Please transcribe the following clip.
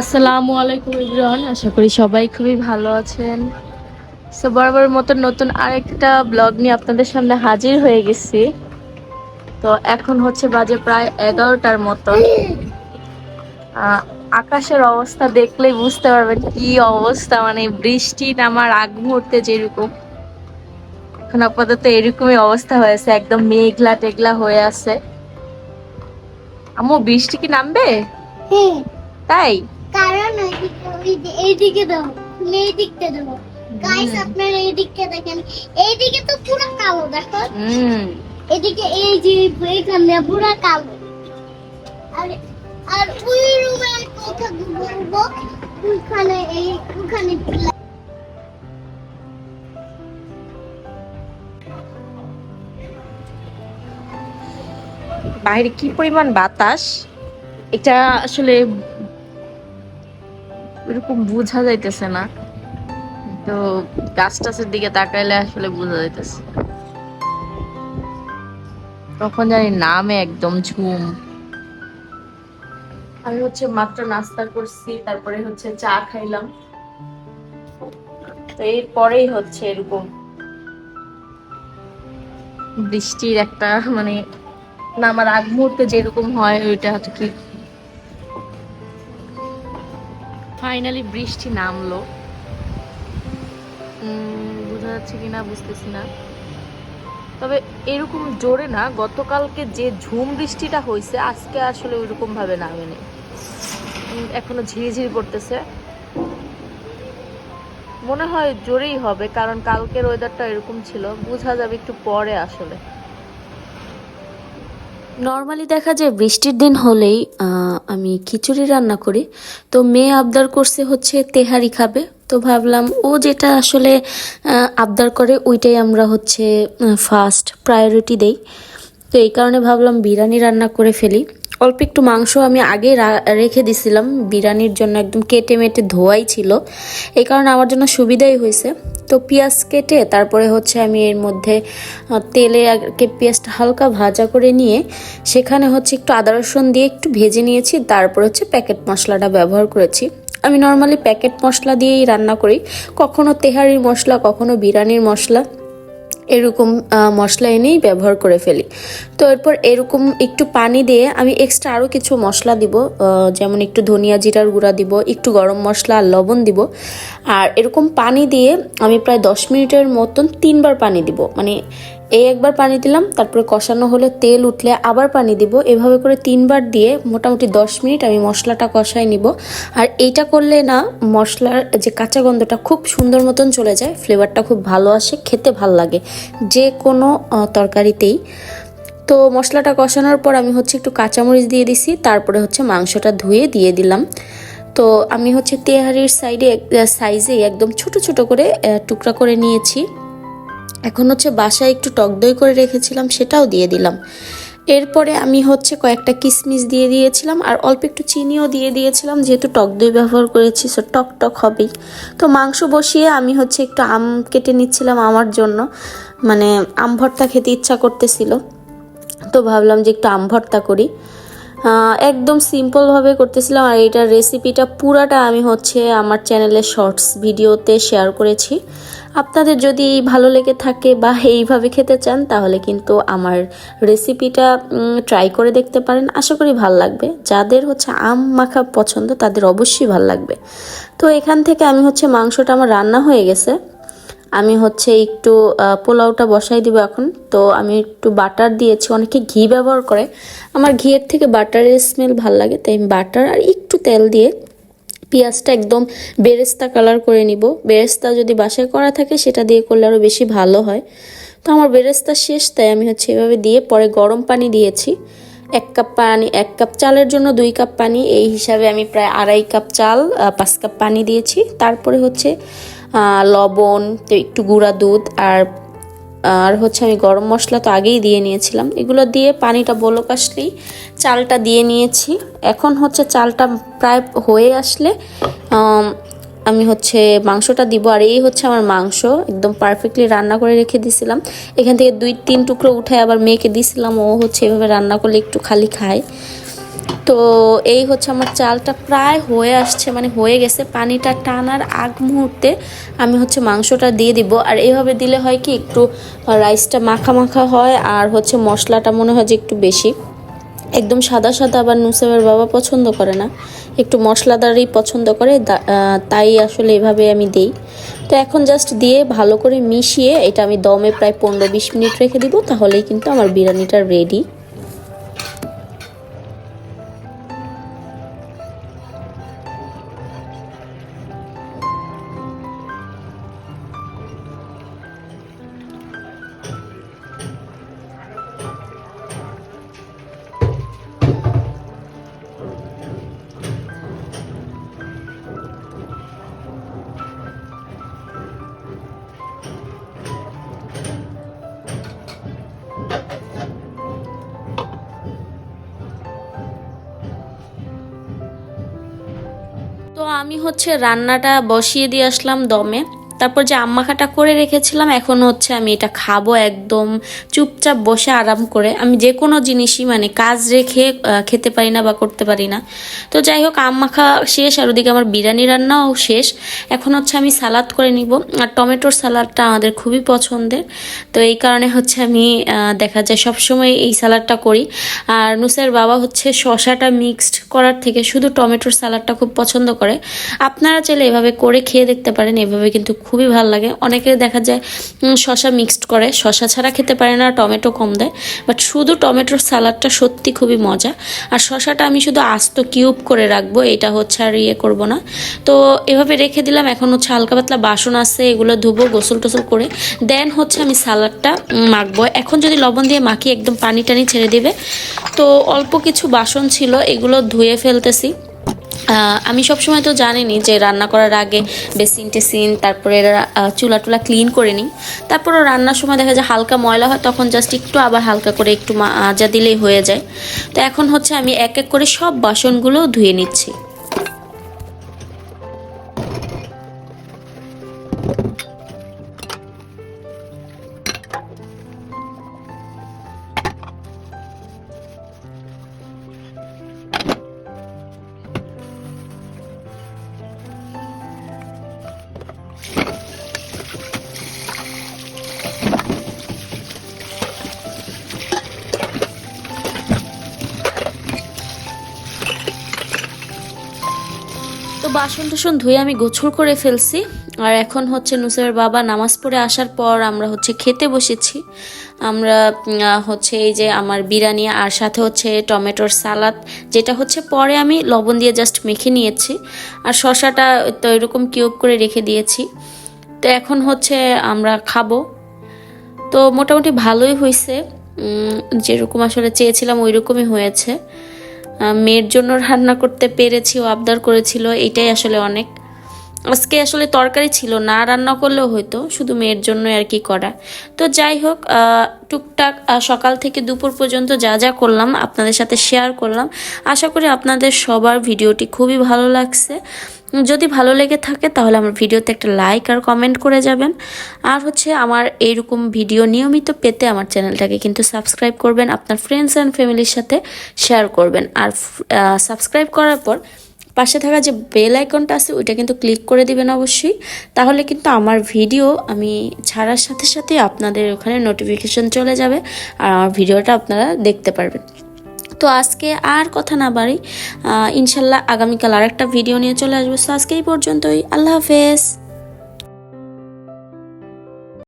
আসসালামু আলাইকুম ইব্রাহন আশা করি সবাই খুবই ভালো আছেন। সো বরাবর মতন নতুন আরেকটা ব্লগ নিয়ে আপনাদের সামনে হাজির হয়ে গেছি। তো এখন হচ্ছে বাজে প্রায় এগারোটার মতন আকাশের অবস্থা দেখলেই বুঝতে পারবেন কি অবস্থা মানে বৃষ্টি নামার আগ মুহূর্তে যেরকম। এখন আপাতত এরকমই অবস্থা হয়েছে একদম মেঘলা টেঘলা হয়ে আছে। আম্মু বৃষ্টি কি নামবে? তাই? কারণ ওইদিকে ওই- এইদিকে দাও এই দিকটা দেবো। গাইস আপনারা এই দিকটা দেখেন। এইদিকে তো পুরো কালো দেখো। এদিকে এই যে এখানে পুরো কালো। আর আর ওই রুমে কথা বলব ওখানে এই ওখানে বাইরে কি পরিমাণ বাতাস? এটা আসলে এরকম বোঝা যাইতেছে না। তো গাছ টাছের দিকে তাকাইলে আসলে বোঝা যাইতেছে। তখন জানি নামে একদম ঝুম। আমি হচ্ছে মাত্র নাস্তা করছি তারপরে হচ্ছে চা খাইলাম। তো এরপরেই হচ্ছে এরকম। বৃষ্টির একটা মানে না আমার আগ মুহূর্তে যেরকম হয় ওইটা হচ্ছে কি ফাইনালি বৃষ্টি নামলো। বোঝা যাচ্ছে কিনা, বুঝতেছি না। তবে এরকম জোরে না, গতকালকে যে ঝুম বৃষ্টিটা হয়েছে আজকে আসলে ওইরকম ভাবে নামেনি এখনও ঝিরিঝিরি পড়তেছে মনে হয় জোরেই হবে, কারণ কালকের ওয়েদারটা এরকম ছিল। বোঝা যাবে একটু পরে আসলে। নর্মালি দেখা যায় বৃষ্টির দিন হলেই আমি খিচুড়ি রান্না করি। তো মেয়ে আবদার করছে হচ্ছে তেহারি খাবে। তো ভাবলাম ও যেটা আসলে আবদার করে ওইটাই আমরা হচ্ছে ফার্স্ট প্রায়োরিটি দেই। তো এই কারণে ভাবলাম বিরিয়ানি রান্না করে ফেলি। অল্প একটু মাংস আমি আগে রেখে দিছিলাম। বিরিয়ানির জন্য একদম কেটে মেটে ধোয়াই ছিল। এই কারণে আমার জন্য সুবিধাই হয়েছে। তো পেঁয়াজ কেটে তারপরে হচ্ছে আমি এর মধ্যে তেলে আগে পেঁয়াজটা হালকা ভাজা করে নিয়ে সেখানে হচ্ছে একটু আদা রসুন দিয়ে একটু ভেজে নিয়েছি, তারপর হচ্ছে প্যাকেট মশলাটা ব্যবহার করেছি। আমি নর্মালি প্যাকেট মশলা দিয়েই রান্না করি, কখনো তেহারির মশলা, কখনো বিরিয়ানির মশলা। এরকম মশলা এনেই ব্যবহার করে ফেলি। তো এরপর এরকম একটু পানি দিয়ে আমি এক্সট্রা আরও কিছু মশলা দিব যেমন একটু ধনিয়া জিরার গুঁড়া দিব, একটু গরম মশলা আর লবণ দিব। আর এরকম পানি দিয়ে আমি প্রায় দশ মিনিটের মতন তিনবার পানি দিব। মানে এই একবার পানি দিলাম, তারপরে কষানো হলে তেল উঠলে আবার পানি দিব। এভাবে করে তিনবার দিয়ে মোটামুটি দশ মিনিট আমি মশলাটা কষাই নিব। আর এইটা করলে না, মশলার যে কাঁচা গন্ধটা খুব সুন্দর মতন চলে যায়, ফ্লেভারটা খুব ভালো আসে, খেতে ভালো লাগে যে কোনো তরকারিতেই। তো মশলাটা কষানোর পর আমি হচ্ছে একটু কাঁচামরিচ দিয়ে দিছি, তারপরে হচ্ছে মাংসটা ধুয়ে দিয়ে দিলাম। তো আমি হচ্ছে তেহারির সাইডে সাইজে একদম ছোট ছোট করে টুকরা করে নিয়েছি। এখন হচ্ছে বাসায় একটু টক দই করে রেখেছিলাম, সেটাও দিয়ে দিলাম। এরপরে আমি হচ্ছে কয়েকটা কিশমিশ দিয়ে দিয়েছিলাম, আর অল্প একটু চিনিও দিয়ে দিয়েছিলাম, যেহেতু টক দই ব্যবহার করেছি সো টক টক হবেই। তো মাংস বসিয়ে আমি হচ্ছে একটু আম কেটে নিচ্ছিলাম আমার জন্য মানে আম ভর্তা খেতে ইচ্ছা করতেছিল। তো ভাবলাম যে একটু আম ভর্তা করি। একদম সিম্পলভাবে করতেছিলাম আর এটার রেসিপিটা পুরাটা আমি হচ্ছে আমার চ্যানেলে শর্টস ভিডিওতে শেয়ার করেছি। আপনাদের যদি ভালো লেগে থাকে বা এইভাবে খেতে চান, তাহলে কিন্তু আমার রেসিপিটা ট্রাই করে দেখতে পারেন। আশা করি ভালো লাগবে। যাদের হচ্ছে আম মাখা পছন্দ, তাদের অবশ্যই ভালো লাগবে। তো এখান থেকে আমি হচ্ছে মাংসটা আমার রান্না হয়ে গেছে। আমি হচ্ছে একটু পোলাওটা বসাই দিব এখন। তো আমি একটু বাটার দিয়েছি, অনেকে ঘি ব্যবহার করে। আমার ঘিয়ের থেকে বাটারের স্মেল ভালো লাগে, তাই আমি বাটার আর একটু তেল দিয়ে পেঁয়াজটা একদম বেরেস্তা কালার করে নিব। বেরেস্তা যদি বাসায় করা থাকে, সেটা দিয়ে করলে আরও বেশি ভালো হয়। তো আমার বেরেস্তা শেষ, তাই আমি হচ্ছে এভাবে দিয়ে পরে গরম পানি দিয়েছি। এক কাপ পানি, এক কাপ চালের জন্য দুই কাপ পানি। এই হিসাবে আমি প্রায় আড়াই কাপ চাল পাঁচ কাপ পানি দিয়েছি। তারপরে হচ্ছে লবণ, তো একটু গুঁড়া দুধ আর আর হচ্ছে আমি গরম মশলা তো আগেই দিয়ে নিয়েছিলাম। এগুলো দিয়ে পানিটা বলক আসলেই চালটা দিয়ে নিয়েছি। এখন হচ্ছে চালটা প্রায় হয়ে আসলে, আমি হচ্ছে মাংসটা দিব। আর এই হচ্ছে আমার মাংস, একদম পারফেক্টলি রান্না করে রেখে দিছিলাম। এখান থেকে দুই তিন টুকরো উঠে আবার মেয়েকে দিছিলাম। ও হচ্ছে এভাবে রান্না করলে একটু খালি খায়। তো এই হচ্ছে আমার চালটা প্রায় হয়ে আসছে মানে হয়ে গেছে। পানিটা টানার আগ মুহূর্তে আমি হচ্ছে মাংসটা দিয়ে দিব। আর এইভাবে দিলে হয় কি, একটু রাইসটা মাখা মাখা হয় আর হচ্ছে মশলাটা মনে হয় যে একটু বেশি। একদম সাদা সাদা আবার নুসেবের বাবা পছন্দ করে না। একটু মশলাদারই পছন্দ করে তাই আসলে এভাবে আমি দিই। তো এখন জাস্ট দিয়ে ভালো করে মিশিয়ে, এটা আমি দমে প্রায় পনেরো বিশ মিনিট রেখে দিব, তাহলেই কিন্তু আমার বিরিয়ানিটা রেডি তো আমি হচ্ছে রান্নাটা বসিয়ে দিয়ে আসলাম দমে। তারপর যে আম্মাখাটা করে রেখেছিলাম, এখন হচ্ছে আমি এটা খাব একদম চুপচাপ বসে আরাম করে। আমি যে কোনো জিনিসই মানে কাজ রেখে খেতে পারি না বা করতে পারি না। তো যাই হোক আম্মাখা শেষ, আর ওদিকে আমার বিরিয়ানি রান্নাও শেষ। এখন হচ্ছে আমি সালাদ করে নিব। আর টমেটোর সালাদটা আমাদের খুবই পছন্দের। তো এই কারণে হচ্ছে আমি দেখা যায় সবসময় এই সালাদটা করি। আর নুসের বাবা হচ্ছে শশাটা মিক্সড করার থেকে শুধু টমেটোর সালাদটা খুব পছন্দ করে। আপনারা চাইলে এভাবে করে খেয়ে দেখতে পারেন, এভাবে কিন্তু খুবই ভালো লাগে। অনেকে দেখা যায় শশা মিক্সড করে। শশা ছাড়া খেতে পারে না টমেটো কম দেয়। বাট শুধু টমেটোর সালাদটা সত্যি খুবই মজা। আর শশাটা আমি শুধু আস্ত কিউব করে রাখব এটা হচ্ছে আর ইয়ে করব না। তো এভাবে রেখে দিলাম। এখন হচ্ছে হালকা পাতলা বাসন আছে এগুলো ধুবো গোসল টোসল করে। দেন হচ্ছে আমি সালাদটা উম, মাখবো। এখন যদি লবণ দিয়ে মাখি একদম পানি টানি ছেড়ে দিবে। তো অল্প কিছু বাসন ছিল এগুলো ধুয়ে ফেলতেছি। আমি সবসময় তো জানিনি যে রান্না করার আগে বেসিন টেসিন, তারপরে চুলা টুলা ক্লিন করে নিই। তারপরও রান্নার সময় দেখা যায় হালকা ময়লা হয়, তখন জাস্ট একটু আবার হালকা করে একটু মাজা দিলেই হয়ে যায়। তো এখন হচ্ছে আমি এক এক করে সব বাসনগুলো ধুয়ে নিচ্ছি। তো বাসন টাসন ধুয়ে আমি গোছল করে ফেলছি। আর এখন হচ্ছে নুসের বাবা নামাজ পড়ে আসার পর আমরা হচ্ছে খেতে বসেছি। আমরা হচ্ছে এই যে আমার বিরিয়ানি আর সাথে হচ্ছে টমেটোর সালাদ, যেটা হচ্ছে পরে আমি লবণ দিয়ে জাস্ট মেখে নিয়েছি। আর শশাটা তো এরকম কিউব করে রেখে দিয়েছি। তো এখন হচ্ছে আমরা খাব। তো মোটামুটি ভালোই হয়েছে যেরকম আসলে চেয়েছিলাম ওই রকমই হয়েছে। মেয়ের জন্য রান্না করতে পেরেছি ও আবদার করেছিল এটাই আসলে অনেক। আজকে আসলে তরকারি ছিল না, রান্না করলেও হয়তো শুধু মেয়ের জন্য আর কি করা। তো যাই হোক টুকটাক সকাল থেকে দুপুর পর্যন্ত যা যা করলাম আপনাদের সাথে শেয়ার করলাম। আশা করি আপনাদের সবার ভিডিওটি খুবই ভালো লাগছে। যদি ভালো লেগে থাকে তাহলে আমার ভিডিওতে একটা লাইক আর কমেন্ট করে যাবেন। আর হচ্ছে আমার এইরকম ভিডিও নিয়মিত পেতে আমার চ্যানেলটাকে কিন্তু সাবস্ক্রাইব করবেন, আপনার ফ্রেন্ডস অ্যান্ড ফ্যামিলির সাথে শেয়ার করবেন। আর সাবস্ক্রাইব করার পর পাশে থাকা যে বেল আইকনটা আছে, ওইটা কিন্তু ক্লিক করে দিবেন অবশ্যই। তাহলে কিন্তু আমার ভিডিও আমি ছাড়ার সাথে সাথে আপনাদের ওখানে নোটিফিকেশন চলে যাবে আর আমার ভিডিওটা আপনারা দেখতে পারবেন। তো আজকে আর কথা না বাড়ি ইনশাল্লাহ আগামীকাল আরেকটা ভিডিও নিয়ে চলে আসব। সো আজকে এই পর্যন্তই। আল্লাহ হাফেজ।